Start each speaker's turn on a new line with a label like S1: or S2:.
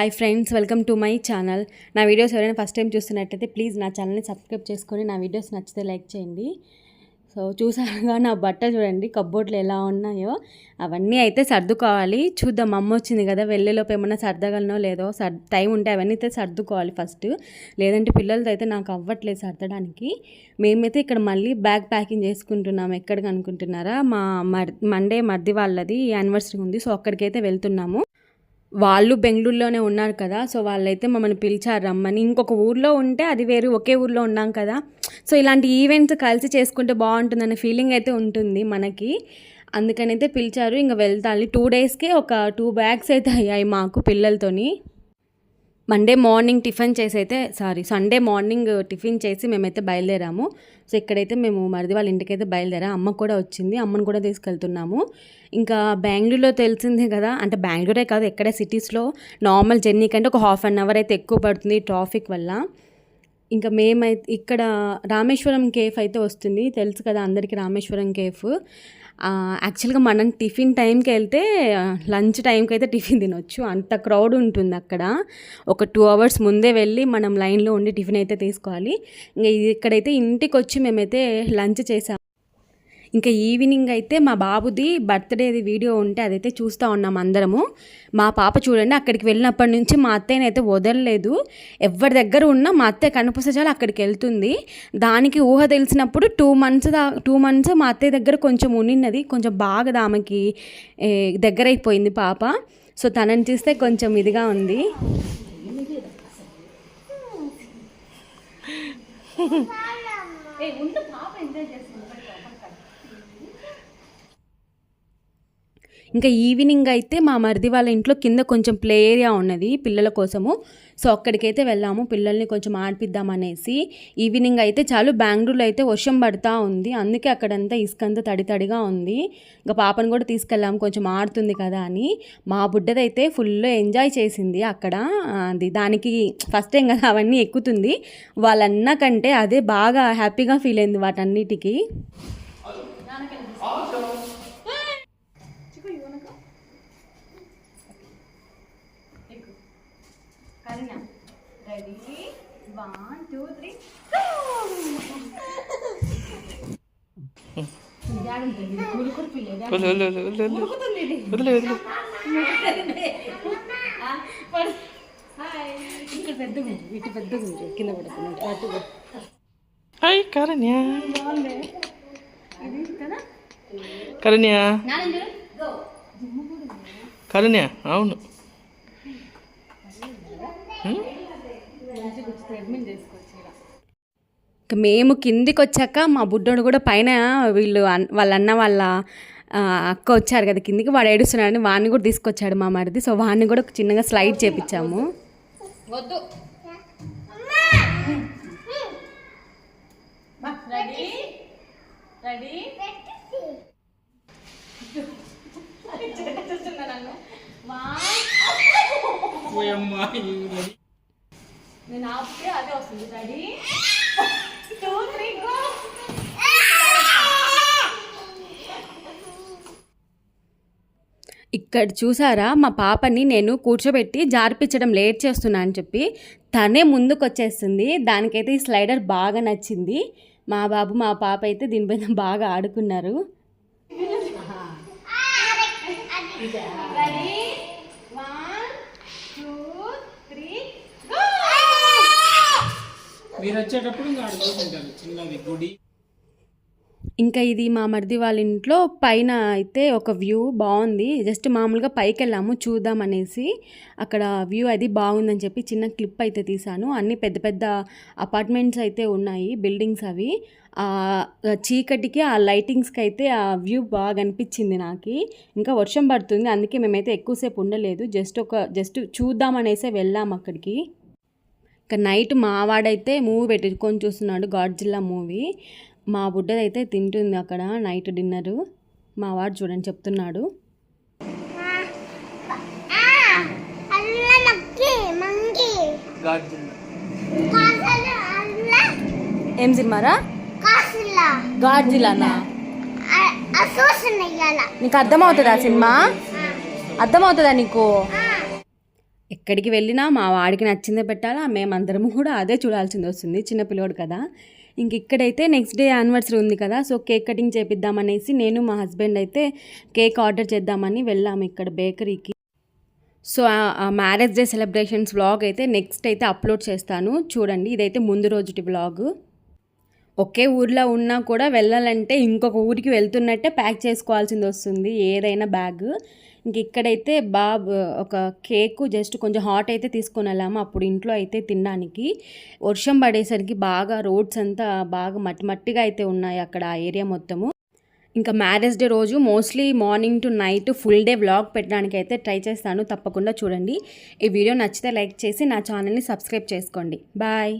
S1: Hi friends welcome to my channel నా videos ఎవరైనా first time చూస్తున్నట్టయితే ప్లీజ్ నా ఛానల్ని సబ్స్క్రైబ్ చేసుకొని నా వీడియోస్ నచ్చితే లైక్ చేయండి. సో చూసారుగా నా బట్ట చూడండి కబ్బోర్డ్లు ఎలా ఉన్నాయో. అవన్నీ అయితే సర్దుకోవాలి. చూద్దాం అమ్మ వచ్చింది కదా వెళ్ళేలోపు ఏమన్నా సర్దగలనో లేదో సర్ టైం ఉంటే అవన్నీ అయితే సర్దుకోవాలి ఫస్ట్ లేదంటే పిల్లలతో అయితే నాకు అవ్వట్లేదు సర్దడానికి. మేమైతే ఇక్కడ మళ్ళీ బ్యాగ్ ప్యాకింగ్ చేసుకుంటున్నాం ఎక్కడికి అనుకుంటున్నారా? మా మర్ మండే మర్ది వాళ్ళది యానివర్సరీ ఉంది సో అక్కడికైతే వెళ్తున్నాము. వాళ్ళు బెంగళూరులోనే ఉన్నారు కదా సో వాళ్ళైతే మమ్మల్ని పిలిచారు రమ్మని. ఇంకొక ఊర్లో ఉంటే అది వేరు ఒకే ఊర్లో ఉన్నాం కదా. సో ఇలాంటి ఈవెంట్స్ కలిసి చేసుకుంటే బాగుంటుందనే ఫీలింగ్ అయితే ఉంటుంది మనకి. అందుకని అయితే పిలిచారు ఇంకా వెళ్తాలి. టూ డేస్కే ఒక టూ బ్యాగ్స్ అయితే అయ్యాయి మాకు పిల్లలతోని. మండే మార్నింగ్ టిఫిన్ చేసి అయితే సారీ సండే మార్నింగ్ టిఫిన్ చేసి మేమైతే బయలుదేరాము. సో ఇక్కడైతే మేము మరిది వాళ్ళ ఇంటికైతే బయలుదేరా అమ్మ కూడా వచ్చింది అమ్మను కూడా తీసుకెళ్తున్నాము. ఇంకా బెంగళూరులో తెలిసిందే కదా అంటే బెంగళూరే కాదు ఎక్కడ సిటీస్లో నార్మల్ జర్నీ కంటే ఒక హాఫ్ అన్ అవర్ అయితే ఎక్కువ పడుతుంది ట్రాఫిక్ వల్ల. ఇంకా మేమైతే ఇక్కడ రామేశ్వరం కేఫ్ అయితే వస్తుంది తెలుసు కదా అందరికీ రామేశ్వరం కేఫ్. యాక్చువల్గా మనం టిఫిన్ టైంకి వెళ్తే లంచ్ టైంకి అయితే టిఫిన్ తినొచ్చు. అంత క్రౌడ్ ఉంటుంది అక్కడ. ఒక టూ అవర్స్ ముందే వెళ్ళి మనం లైన్లో ఉండి టిఫిన్ అయితే తీసుకోవాలి. ఇంకా ఇక్కడైతే ఇంటికి వచ్చి మేమైతే లంచ్ చేసాం. ఇంకా ఈవినింగ్ అయితే మా బాబుది బర్త్డేది వీడియో ఉంటే అదైతే చూస్తూ ఉన్నాం అందరము. మా పాప చూడండి అక్కడికి వెళ్ళినప్పటి నుంచి మా అత్తయ్యని అయితే వదలలేదు. ఎవరి దగ్గర ఉన్నా మా అత్తయ్య కనిపిస్తే చాలు అక్కడికి వెళ్తుంది. దానికి ఊహ తెలిసినప్పుడు టూ మంత్స్ దా టూ మంత్స్ మా అత్తయ్య దగ్గర కొంచెం ఉన్నిన్నది కొంచెం బాగా ఆమెకి దగ్గరైపోయింది దగ్గర అయిపోయింది పాప. సో తనని చూస్తే కొంచెం ఇదిగా ఉంది. ఇంకా ఈవినింగ్ అయితే మా మరిది వాళ్ళ ఇంట్లో కింద కొంచెం ప్లే ఏరియా ఉన్నది పిల్లల కోసము. సో అక్కడికైతే వెళ్ళాము. పిల్లల్ని కొంచెం ఆడిపిద్దామనేసి ఈవినింగ్ అయితే చాలు బెంగళూరులో అయితే వర్షం పడుతూ ఉంది. అందుకే అక్కడంతా ఇసుకంతా తడి తడిగా ఉంది. ఇంకా పాపను కూడా తీసుకెళ్ళాము. కొంచెం ఆడుతుంది కదా అని. మా బుడ్డదైతే ఫుల్ ఎంజాయ్ చేసింది అక్కడ. అది దానికి ఫస్ట్ టైం కదా అవన్నీ ఎక్కుతుంది. వాళ్ళన్న కంటే అదే బాగా హ్యాపీగా ఫీల్ అయింది వాటన్నిటికీ. రెడీ వన్ టూ త్రీ ఇక్కడ ఇటు కింద అటు
S2: హాయ్ కరణ్య.
S1: బాగుంది ఇది కదా ఇక మేము కిందికి వచ్చాక మా బుడ్డోడు కూడా పైన వీళ్ళు అన్- వాళ్ళ అన్న వాళ్ళ అక్క వచ్చారు కదా కిందికి వాడు ఏడుస్తున్నాడని వాడిని కూడా తీసుకొచ్చాడు మా మరిది. సో వాడిని కూడా ఒక చిన్నగా స్లైడ్ చేపించాము వద్దు. రెడీ? రెడీ. ఆపితే అదే వస్తుంది. రెడీ టూ త్రీ గో ఇక్కడ చూసారా? మా పాపని నేను కూర్చోబెట్టి జారిపించడం లేట్ చేస్తున్నా అని చెప్పి తనే ముందుకు వచ్చేస్తుంది దానికైతే ఈ స్లైడర్ బాగా నచ్చింది. మా బాబు మా పాప అయితే దీనిపైన బాగా ఆడుకున్నారు.
S3: మీరు వచ్చేటప్పుడు ఇంకా ఆడ చిన్నది గుడి.
S1: ఇంకా ఇది మా మరిది వాళ్ళ ఇంట్లో పైన అయితే ఒక వ్యూ బాగుంది. జస్ట్ మామూలుగా పైకి వెళ్ళాము చూద్దాం అనేసి. అక్కడ వ్యూ అది బాగుందని చెప్పి చిన్న క్లిప్ అయితే తీసాను అన్ని పెద్ద పెద్ద అపార్ట్మెంట్స్ అయితే ఉన్నాయి బిల్డింగ్స్ అవి. ఆ చీకటికి ఆ లైటింగ్స్కి అయితే ఆ వ్యూ బాగా అనిపించింది నాకు. ఇంకా వర్షం పడుతుంది అందుకే మేమైతే ఎక్కువసేపు ఉండలేదు. జస్ట్ ఒక జస్ట్ చూద్దాం అనేసి వెళ్ళాం అక్కడికి. ఇక నైట్ మా వాడైతే మూవీ పెట్టుకొని చూస్తున్నాడు గాడ్ జిల్లా మూవీ. మా బుడ్డదైతే తింటుంది అక్కడ నైట్ డిన్నర్. మా వాడు చూడండి చెప్తున్నాడు.
S2: గాడ్జిల్లా
S1: ఏం సినిమారా
S4: కాసల
S1: గాడ్ జిల్లానా?
S4: అసోసన ఇయ్యాల
S1: నీకు అర్థమవుతుందా సినిమా? అర్థమవుతుందా నీకు? ఎక్కడికి వెళ్ళినా మా వాడికి నచ్చిందే పెట్టాలా మేమందరము కూడా అదే చూడాల్సింది వస్తుంది చిన్న పిల్లోడు కదా. ఇంక ఇక్కడైతే నెక్స్ట్ డే యానివర్సరీ ఉంది కదా సో కేక్ కటింగ్ చేపిద్దామనేసి నేను మా హస్బెండ్ అయితే కేక్ ఆర్డర్ చేద్దామని వెళ్ళాము ఇక్కడ బేకరీకి సో ఆ మ్యారేజ్ డే సెలబ్రేషన్స్ వ్లాగ్ అయితే నెక్స్ట్ అయితే అప్లోడ్ చేస్తాను. చూడండి ఇదైతే ముందు రోజుటి వ్లాగ్ ఒకే ఊర్లో ఉన్నా కూడా వెళ్ళాలంటే ఇంకొక ఊరికి వెళ్తున్నట్టే ప్యాక్ చేసుకోవాల్సింది వస్తుంది ఏదైనా బ్యాగ్ ఇంక ఇక్కడైతే బాబు ఒక కేకు జస్ట్ కొంచెం హాట్ అయితే తీసుకొని వెళ్ళాము. అప్పుడు ఇంట్లో అయితే తినడానికి వర్షం పడేసరికి బాగా రోడ్స్ అంతా బాగా మట్టి మట్టిగా అయితే ఉన్నాయి అక్కడ ఆ ఏరియా మొత్తము. ఇంకా మ్యారేజ్ డే రోజు mostly morning to night full day vlog పెట్టడానికి అయితే ట్రై చేస్తాను. తప్పకుండా చూడండి. ఈ వీడియో నచ్చితే లైక్ చేసి నా ఛానల్ని సబ్స్క్రైబ్ చేసుకోండి. బాయ్.